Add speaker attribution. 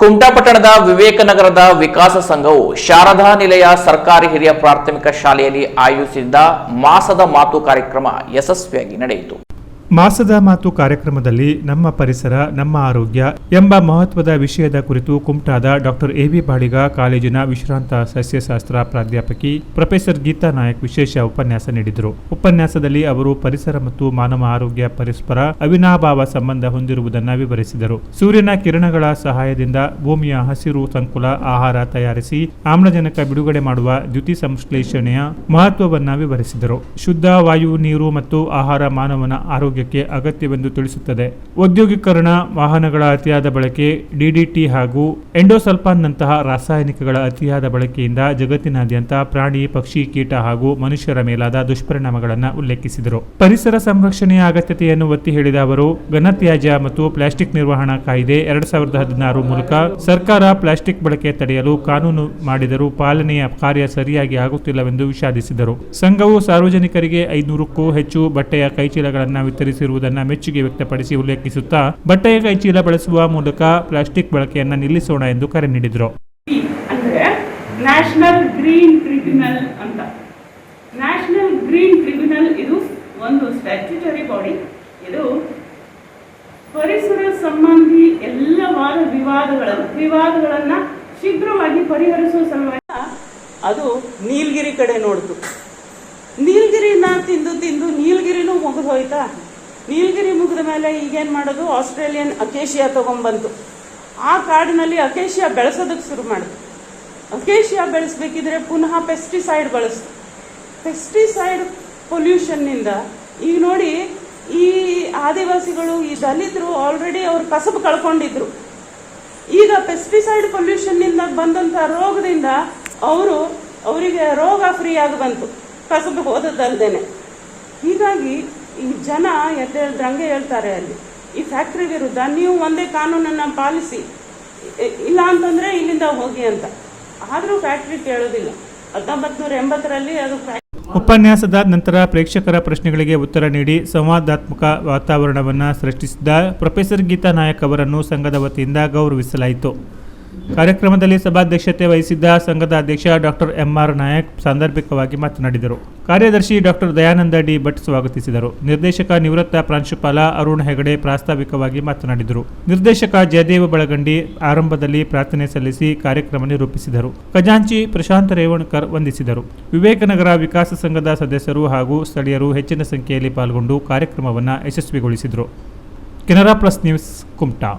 Speaker 1: ಕುಮಟಾ ಪಟ್ಟಣದ ವಿವೇಕನಗರದ ವಿಕಾಸ ಸಂಘವು ಶಾರದಾ ನಿಲಯ ಸರ್ಕಾರಿ ಹಿರಿಯ ಪ್ರಾಥಮಿಕ ಶಾಲೆಯಲ್ಲಿ ಆಯೋಜಿಸಿದ್ದ ಮಾಸದ ಮಾತು ಕಾರ್ಯಕ್ರಮ ಯಶಸ್ವಿಯಾಗಿ ನಡೆಯಿತು.
Speaker 2: ಮಾಸದ ಮಾತು ಕಾರ್ಯಕ್ರಮದಲ್ಲಿ ನಮ್ಮ ಪರಿಸರ, ನಮ್ಮ ಆರೋಗ್ಯ ಎಂಬ ಮಹತ್ವದ ವಿಷಯದ ಕುರಿತು ಕುಮಟಾದ ಡಾಕ್ಟರ್ ಎ ವಿ ಬಾಳಿಗ ಕಾಲೇಜಿನ ವಿಶ್ರಾಂತ ಸಸ್ಯಶಾಸ್ತ್ರ ಪ್ರಾಧ್ಯಾಪಕಿ ಪ್ರೊಫೆಸರ್ ಗೀತಾ ನಾಯಕ್ ವಿಶೇಷ ಉಪನ್ಯಾಸ ನೀಡಿದರು. ಉಪನ್ಯಾಸದಲ್ಲಿ ಅವರು ಪರಿಸರ ಮತ್ತು ಮಾನವ ಆರೋಗ್ಯ ಪರಸ್ಪರ ಅವಿನಾಭಾವ ಸಂಬಂಧ ಹೊಂದಿರುವುದನ್ನು ವಿವರಿಸಿದರು. ಸೂರ್ಯನ ಕಿರಣಗಳ ಸಹಾಯದಿಂದ ಭೂಮಿಯ ಹಸಿರು ಸಂಕುಲ ಆಹಾರ ತಯಾರಿಸಿ ಆಮ್ಲಜನಕ ಬಿಡುಗಡೆ ಮಾಡುವ ದ್ಯುತಿ ಸಂಶ್ಲೇಷಣೆಯ ಮಹತ್ವವನ್ನು ವಿವರಿಸಿದರು. ಶುದ್ಧ ವಾಯು, ನೀರು ಮತ್ತು ಆಹಾರ ಮಾನವನ ಆರೋಗ್ಯಕ್ಕೆ ಅಗತ್ಯವೆಂದು ತಿಳಿಸುತ್ತದೆ. ಔದ್ಯೋಗೀಕರಣ ವಾಹನಗಳ ಅತಿಯಾದ ಬಳಕೆ ಡಿಡಿಟಿ ಹಾಗೂ ಎಂಡೋಸಲ್ಫಾನ್ನಂತಹ ರಾಸಾಯನಿಕಗಳ ಅತಿಯಾದ ಬಳಕೆಯಿಂದ ಜಗತ್ತಿನಾದ್ಯಂತ ಪ್ರಾಣಿ, ಪಕ್ಷಿ, ಕೀಟ ಹಾಗೂ ಮನುಷ್ಯರ ಮೇಲಾದ ದುಷ್ಪರಿಣಾಮಗಳನ್ನು ಉಲ್ಲೇಖಿಸಿದರು. ಪರಿಸರ ಸಂರಕ್ಷಣೆಯ ಅಗತ್ಯತೆಯನ್ನು ಒತ್ತಿ ಹೇಳಿದ ಅವರು, ಘನತ್ಯಾಜ್ಯ ಮತ್ತು ಪ್ಲಾಸ್ಟಿಕ್ ನಿರ್ವಹಣಾ ಕಾಯ್ದೆ ಎರಡ್ ಸಾವಿರದ ಹದಿನಾರು ಮೂಲಕ ಸರ್ಕಾರ ಪ್ಲಾಸ್ಟಿಕ್ ಬಳಕೆ ತಡೆಯಲು ಕಾನೂನು ಮಾಡಿದರೂ ಪಾಲನೆಯ ಕಾರ್ಯ ಸರಿಯಾಗಿ ಆಗುತ್ತಿಲ್ಲವೆಂದು ವಿಷಾದಿಸಿದರು. ಸಂಘವು ಸಾರ್ವಜನಿಕರಿಗೆ ಐನೂರಕ್ಕೂ ಹೆಚ್ಚು ಬಟ್ಟೆಯ ಕೈಚೀಲಗಳನ್ನು ವಿತರಿಸಿರುವುದನ್ನು ಮೆಚ್ಚುಗೆ ವ್ಯಕ್ತಪಡಿಸಿ ಉಲ್ಲೇಖಿಸುತ್ತಾ, ಬಟ್ಟೆಯ ಕೈಚೀಲ ಬಳಸುವ ಮೂಲಕ ಪ್ಲಾಸ್ಟಿಕ್ ಬಳಕೆಯನ್ನು ನಿಲ್ಲಿಸೋಣ ಎಂದು ಕರೆ ನೀಡಿದರು.
Speaker 3: ನ್ಯಾಷನಲ್ ಗ್ರೀನ್ ಟ್ರಿಬ್ಯುನಲ್ ಅಂತ. ನ್ಯಾಷನಲ್ ಗ್ರೀನ್ ಟ್ರಿಬ್ಯುನಲ್ ಇದು ಒಂದು ಸ್ಟ್ಯಾಚ್ಯುಟರಿ ಬಾಡಿ ಇದು ಪರಿಸರ ಸಂಬಂಧಿ ಎಲ್ಲ ವಾದ ವಿವಾದಗಳ ವಿವಾದಗಳನ್ನ ಶೀಘ್ರವಾಗಿ ಪರಿಹರಿಸುವ ಸಲುವಾಗಿ ಅದು ನೀಲಗಿರಿ ಕಡೆ ನೋಡ್ತು. ನೀಲಗಿರಿನ ತಿಂದು ತಿಂದು ನೀಲಗಿರಿನೂ ಮುಗಿದು ಹೋಯ್ತಾ ನೀಲಗಿರಿ ಮುಗಿದ ಮೇಲೆ ಈಗೇನು ಮಾಡೋದು? ಆಸ್ಟ್ರೇಲಿಯನ್ ಅಕೇಶಿಯಾ ತಗೊಂಡ್ಬಂತು ಆ ಕಾಡಿನಲ್ಲಿ ಅಕೇಶಿಯಾ ಬೆಳೆಸೋದಕ್ಕೆ ಶುರು ಮಾಡಿತು. ಅಕೇಶಿಯಾ ಬೆಳೆಸಬೇಕಿದ್ರೆ ಪುನಃ ಪೆಸ್ಟಿಸೈಡ್ ಬಳಸ್ತು. ಪೆಸ್ಟಿಸೈಡ್ ಪೊಲ್ಯೂಷನ್ನಿಂದ ಈಗ ನೋಡಿ, ಈ ಆದಿವಾಸಿಗಳು, ಈ ದಲಿತರು ಆಲ್ರೆಡಿ ಅವ್ರು ಕಸಬು ಕಳ್ಕೊಂಡಿದ್ರು. ಈಗ ಪೆಸ್ಟಿಸೈಡ್ ಪೊಲ್ಯೂಷನ್ನಿಂದ ಬಂದಂಥ ರೋಗದಿಂದ ಅವರು ಅವರಿಗೆ ರೋಗ ಫ್ರೀ ಆಗಿ ಬಂತು. ಕಸಬು ಹೋದದ್ದಲ್ದೇನೆ. ಹೀಗಾಗಿ ಈ ಜನ ಎದ್ದೇಳಿದ್ರೆ ಹಂಗೆ ಹೇಳ್ತಾರೆ ಅಲ್ಲಿ. ಈ ಫ್ಯಾಕ್ಟ್ರಿ ವಿರುದ್ಧ ನೀವು ಒಂದೇ ಕಾನೂನನ್ನು ಪಾಲಿಸಿ ಇಲ್ಲ ಅಂತಂದ್ರೆ ಇಲ್ಲಿಂದ ಹೋಗಿ ಅಂತ. ಆದರೂ ಫ್ಯಾಕ್ಟ್ರಿ ಕೇಳೋದಿಲ್ಲ. ಹತ್ತೊಂಬತ್ತು ನೂರ ಎಂಬತ್ತರಲ್ಲಿ ಅದು
Speaker 2: ಉಪನ್ಯಾಸದ ನಂತರ ಪ್ರೇಕ್ಷಕರ ಪ್ರಶ್ನೆಗಳಿಗೆ ಉತ್ತರ ನೀಡಿ ಸಂವಾದಾತ್ಮಕ ವಾತಾವರಣವನ್ನು ಸೃಷ್ಟಿಸಿದ ಪ್ರೊಫೆಸರ್ ಗೀತಾ ನಾಯಕ್ ಅವರನ್ನು ಸಂಘದ ವತಿಯಿಂದ ಗೌರವಿಸಲಾಯಿತು. ಕಾರ್ಯಕ್ರಮದಲ್ಲಿ ಸಭಾಧ್ಯಕ್ಷತೆ ವಹಿಸಿದ್ದ ಸಂಘದ ಅಧ್ಯಕ್ಷ ಡಾಕ್ಟರ್ ಎಂಆರ್ ನಾಯಕ್ ಸಾಂದರ್ಭಿಕವಾಗಿ ಮಾತನಾಡಿದರು. ಕಾರ್ಯದರ್ಶಿ ಡಾಕ್ಟರ್ ದಯಾನಂದ ಡಿ ಭಟ್ ಸ್ವಾಗತಿಸಿದರು. ನಿರ್ದೇಶಕ ನಿವೃತ್ತ ಪ್ರಾಂಶುಪಾಲ ಅರುಣ್ ಹೆಗಡೆ ಪ್ರಾಸ್ತಾವಿಕವಾಗಿ ಮಾತನಾಡಿದರು. ನಿರ್ದೇಶಕ ಜಯದೇವ ಬಳಗಂಡಿ ಆರಂಭದಲ್ಲಿ ಪ್ರಾರ್ಥನೆ ಸಲ್ಲಿಸಿ ಕಾರ್ಯಕ್ರಮ ನಿರೂಪಿಸಿದರು. ಖಜಾಂಚಿ ಪ್ರಶಾಂತ್ ರೇವಣಕರ್ ವಂದಿಸಿದರು. ವಿವೇಕನಗರ ವಿಕಾಸ ಸಂಘದ ಸದಸ್ಯರು ಹಾಗೂ ಸ್ಥಳೀಯರು ಹೆಚ್ಚಿನ ಸಂಖ್ಯೆಯಲ್ಲಿ ಪಾಲ್ಗೊಂಡು ಕಾರ್ಯಕ್ರಮವನ್ನು ಯಶಸ್ವಿಗೊಳಿಸಿದರು. Canara plus news Kumta.